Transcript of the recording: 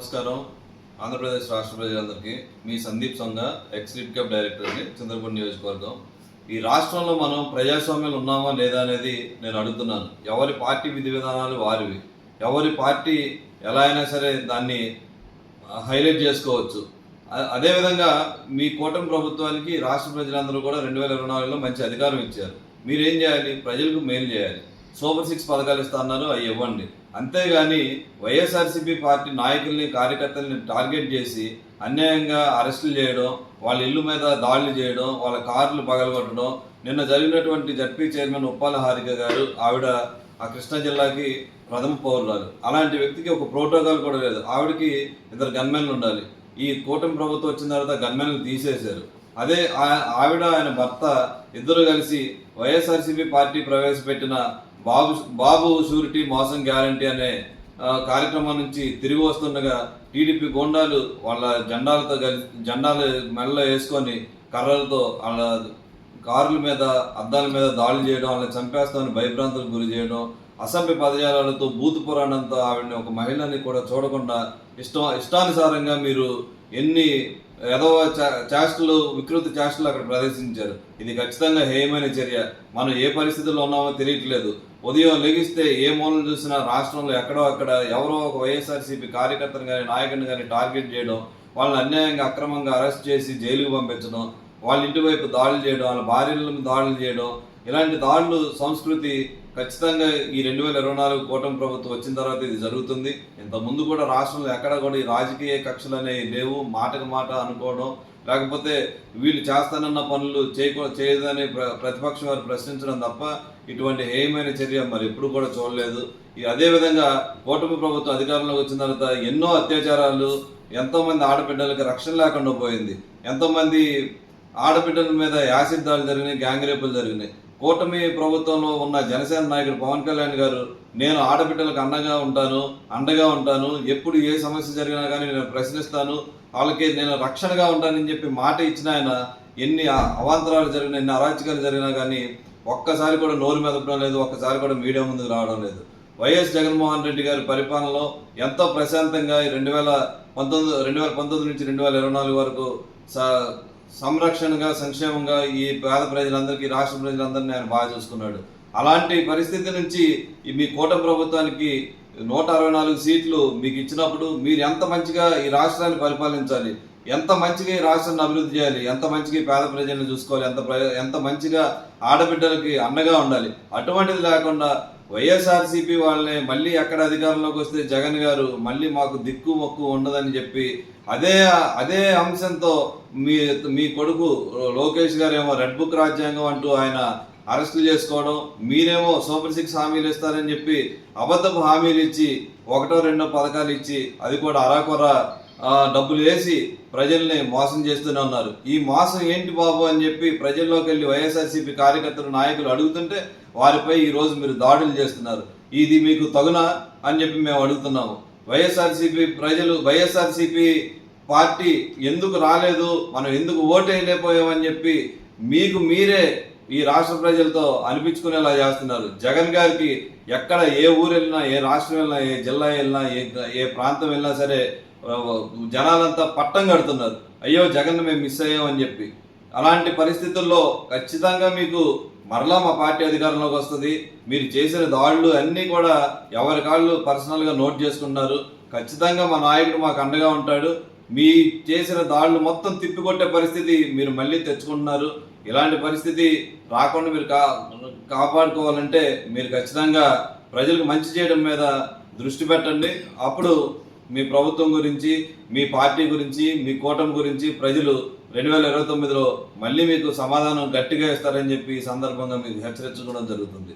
నమస్కారం. ఆంధ్రప్రదేశ్ రాష్ట్ర ప్రజలందరికీ మీ సందీప్ సొంగ ఎక్స్ క్యాబ్ డైరెక్టర్ని చంద్రపూర్ నియోజకవర్గం. ఈ రాష్ట్రంలో మనం ప్రజాస్వామ్యం ఉన్నామా లేదా అనేది నేను అడుగుతున్నాను. ఎవరి పార్టీ విధి విధానాలు వారివి? ఎవరి పార్టీ ఎలా అయినా సరే దాన్ని హైలైట్ చేసుకోవచ్చు. అదేవిధంగా మీ కూటమి ప్రభుత్వానికి రాష్ట్ర ప్రజలందరూ కూడా రెండు వేల ఇరవై నాలుగులో మంచి అధికారం ఇచ్చారు. మీరేం చేయాలి? ప్రజలకు మేలు చేయాలి. సూపర్ సిక్స్ పథకాలు ఇస్తా అన్నారు అవి ఇవ్వండి. అంతేగాని వైఎస్ఆర్సీపీ పార్టీ నాయకుల్ని కార్యకర్తల్ని టార్గెట్ చేసి అన్యాయంగా అరెస్టులు చేయడం వాళ్ళ ఇల్లు మీద దాడులు చేయడం వాళ్ళ కార్లు పగలగొట్టడం. నిన్న జరిగినటువంటి జడ్పీ చైర్మన్ ఉప్పాల హారిక గారు ఆవిడ ఆ కృష్ణా జిల్లాకి ప్రథమ పౌరురాలు. అలాంటి వ్యక్తికి ఒక ప్రోటోకాల్ కూడా లేదు. ఆవిడకి ఇద్దరు గన్మెన్లు ఉండాలి. ఈ కూటమి ప్రభుత్వం వచ్చిన తర్వాత గన్మెన్లు తీసేశారు. అదే ఆవిడ ఆయన భర్త ఇద్దరు కలిసి వైఎస్ఆర్సీపీ పార్టీ ప్రవేశపెట్టిన బాబు బాబు షూరిటీ మోసం గ్యారంటీ అనే కార్యక్రమం నుంచి తిరిగి వస్తుండగా టీడీపీ గోండాలు వాళ్ళ జెండాలతో కలిసి జెండాలు మెడలో వేసుకొని కర్రలతో వాళ్ళ కార్ల మీద అద్దాల మీద దాడులు చేయడం వాళ్ళని చంపేస్తామని భయభ్రాంతులకు గురి చేయడం అసభ్య పదజాలతో బూతు పురాణంతో ఆవిడని ఒక మహిళని కూడా చూడకుండా ఇష్టం ఇష్టానుసారంగా మీరు ఎన్ని ఏదో చేష్టలు వికృత చేష్టలు అక్కడ ప్రదర్శించారు. ఇది ఖచ్చితంగా హేయమైన చర్య. మనం ఏ పరిస్థితుల్లో ఉన్నామో తెలియట్లేదు. ఉదయం లెగిస్తే ఏ మూలం చూసినా రాష్ట్రంలో ఎక్కడో అక్కడ ఎవరో ఒక వైఎస్ఆర్సీపీ కార్యకర్తను కానీ నాయకుని కానీ టార్గెట్ చేయడం వాళ్ళని అన్యాయంగా అక్రమంగా అరెస్ట్ చేసి జైలుకు పంపించడం వాళ్ళ ఇంటి వైపు దాడులు చేయడం వాళ్ళ భార్యలను దాడులు చేయడం ఇలాంటి దాడులు సంస్కృతి ఖచ్చితంగా ఈ రెండు వేల ఇరవై నాలుగు కూటమి ప్రభుత్వం వచ్చిన తర్వాత ఇది జరుగుతుంది. ఇంతకుముందు ముందు కూడా రాష్ట్రంలో ఎక్కడ కూడా ఈ రాజకీయ కక్షలు అనేవి లేవు. మాటకు మాట అనుకోవడం లేకపోతే వీళ్ళు చేస్తానన్న పనులు చేయకూ చేయదని ప్ర- ప్రతిపక్షం వారు ప్రశ్నించడం తప్ప ఇటువంటి హేయమైన చర్య మరి ఎప్పుడు కూడా చూడలేదు. ఈ అదేవిధంగా కూటమి ప్రభుత్వం అధికారంలోకి వచ్చిన తర్వాత ఎన్నో అత్యాచారాలు ఎంతోమంది ఆడబిడ్డలకి రక్షణ లేకుండా పోయింది. ఎంతోమంది ఆడబిడ్డల మీద యాసిడ్ దాడులు జరిగినాయి గ్యాంగ్ రేపులు జరిగినాయి. కూటమి ప్రభుత్వంలో ఉన్న జనసేన నాయకుడు పవన్ కళ్యాణ్ గారు నేను ఆడబిడ్డలకు అండగా ఉంటాను అండగా ఉంటాను ఎప్పుడు ఏ సమస్య జరిగినా కానీ నేను ప్రశ్నిస్తాను వాళ్ళకి నేను రక్షణగా ఉంటానని చెప్పి మాట ఇచ్చిన ఆయన ఎన్ని అవాంతరాలు జరిగినా ఎన్ని అరాచకాలు జరిగినా కానీ ఒక్కసారి కూడా నోరు మెదపడం లేదు ఒక్కసారి కూడా మీడియా ముందుకు రావడం లేదు. వైఎస్ జగన్మోహన్ రెడ్డి గారి పరిపాలనలో ఎంతో ప్రశాంతంగా రెండు వేల పంతొమ్మిది రెండు వేల పంతొమ్మిది నుంచి రెండు వేల ఇరవై నాలుగు వరకు స- సంరక్షణగా సంక్షేమంగా ఈ పేద ప్రజలందరికీ రాష్ట్ర ప్రజలందరినీ ఆయన బాగా చూసుకున్నాడు. అలాంటి పరిస్థితి నుంచి ఈ మీ కూటమి ప్రభుత్వానికి నూట అరవై నాలుగు సీట్లు మీకు ఇచ్చినప్పుడు మీరు ఎంత మంచిగా ఈ రాష్ట్రాన్ని పరిపాలించాలి? ఎంత మంచిగా ఈ రాష్ట్రాన్ని అభివృద్ధి చేయాలి? ఎంత మంచిగా పేద ప్రజలను చూసుకోవాలి? ఎంత ప్ర- ఎంత మంచిగా ఆడబిడ్డలకి అండగా ఉండాలి? అటువంటిది లేకుండా వైఎస్ఆర్సీపీ వాళ్ళని మళ్ళీ ఎక్కడ అధికారంలోకి వస్తే జగన్ గారు మళ్ళీ మాకు దిక్కు మొక్కు ఉండదని చెప్పి అదే అదే అంశంతో మీ మీ కొడుకు లోకేష్ గారు ఏమో రెడ్ బుక్ రాజ్యాంగం అంటూ ఆయన అరెస్టులు చేసుకోవడం మీరేమో సూపర్ సిక్స్ హామీలు ఇస్తారని చెప్పి అబద్ధపు హామీలు ఇచ్చి ఒకటో రెండో పథకాలు ఇచ్చి అది కూడా అరాకొర డబ్బులు వేసి ప్రజల్ని మోసం చేస్తూనే ఉన్నారు. ఈ మోసం ఏంటి బాబు అని చెప్పి ప్రజల్లోకి వెళ్ళి వైఎస్ఆర్సీపీ కార్యకర్తలు నాయకులు అడుగుతుంటే వారిపై ఈ రోజు మీరు దాడులు చేస్తున్నారు. ఇది మీకు తగునా అని చెప్పి మేము అడుగుతున్నాము. వైఎస్ఆర్సీపీ ప్రజలు వైఎస్ఆర్సీపీ పార్టీ ఎందుకు రాలేదు మనం ఎందుకు ఓటేయలేకపోయామని చెప్పి మీకు మీరే ఈ రాష్ట్ర ప్రజలతో అనిపించుకునేలా చేస్తున్నారు. జగన్ గారికి ఎక్కడ ఏ ఊరు వెళ్ళినా ఏ రాష్ట్రం వెళ్ళినా ఏ జిల్లా వెళ్ళినా ఏ ఏ ప్రాంతం వెళ్ళినా సరే జనాలంతా పట్టం కడుతున్నారు. అయ్యో జగన్ మేము మిస్ అయ్యామని చెప్పి. అలాంటి పరిస్థితుల్లో ఖచ్చితంగా మీకు మరలా మా పార్టీ అధికారంలోకి వస్తుంది. మీరు చేసిన దాడులు అన్నీ కూడా ఎవరి కాళ్ళు పర్సనల్గా నోట్ చేసుకున్నారు ఖచ్చితంగా మా నాయకుడు మాకు అండగా ఉంటాడు. మీ చేసిన దాడులు మొత్తం తిప్పికొట్టే పరిస్థితి మీరు మళ్ళీ తెచ్చుకుంటున్నారు. ఇలాంటి పరిస్థితి రాకుండా మీరు కా కాపాడుకోవాలంటే మీరు ఖచ్చితంగా ప్రజలకు మంచి చేయడం మీద దృష్టి పెట్టండి. అప్పుడు మీ ప్రభుత్వం గురించి మీ పార్టీ గురించి మీ కూటమి గురించి ప్రజలు రెండు వేల ఇరవై తొమ్మిదిలో మళ్ళీ మీకు సమాధానం గట్టిగా ఇస్తారని చెప్పి ఈ సందర్భంగా మీకు హెచ్చరించడం జరుగుతుంది.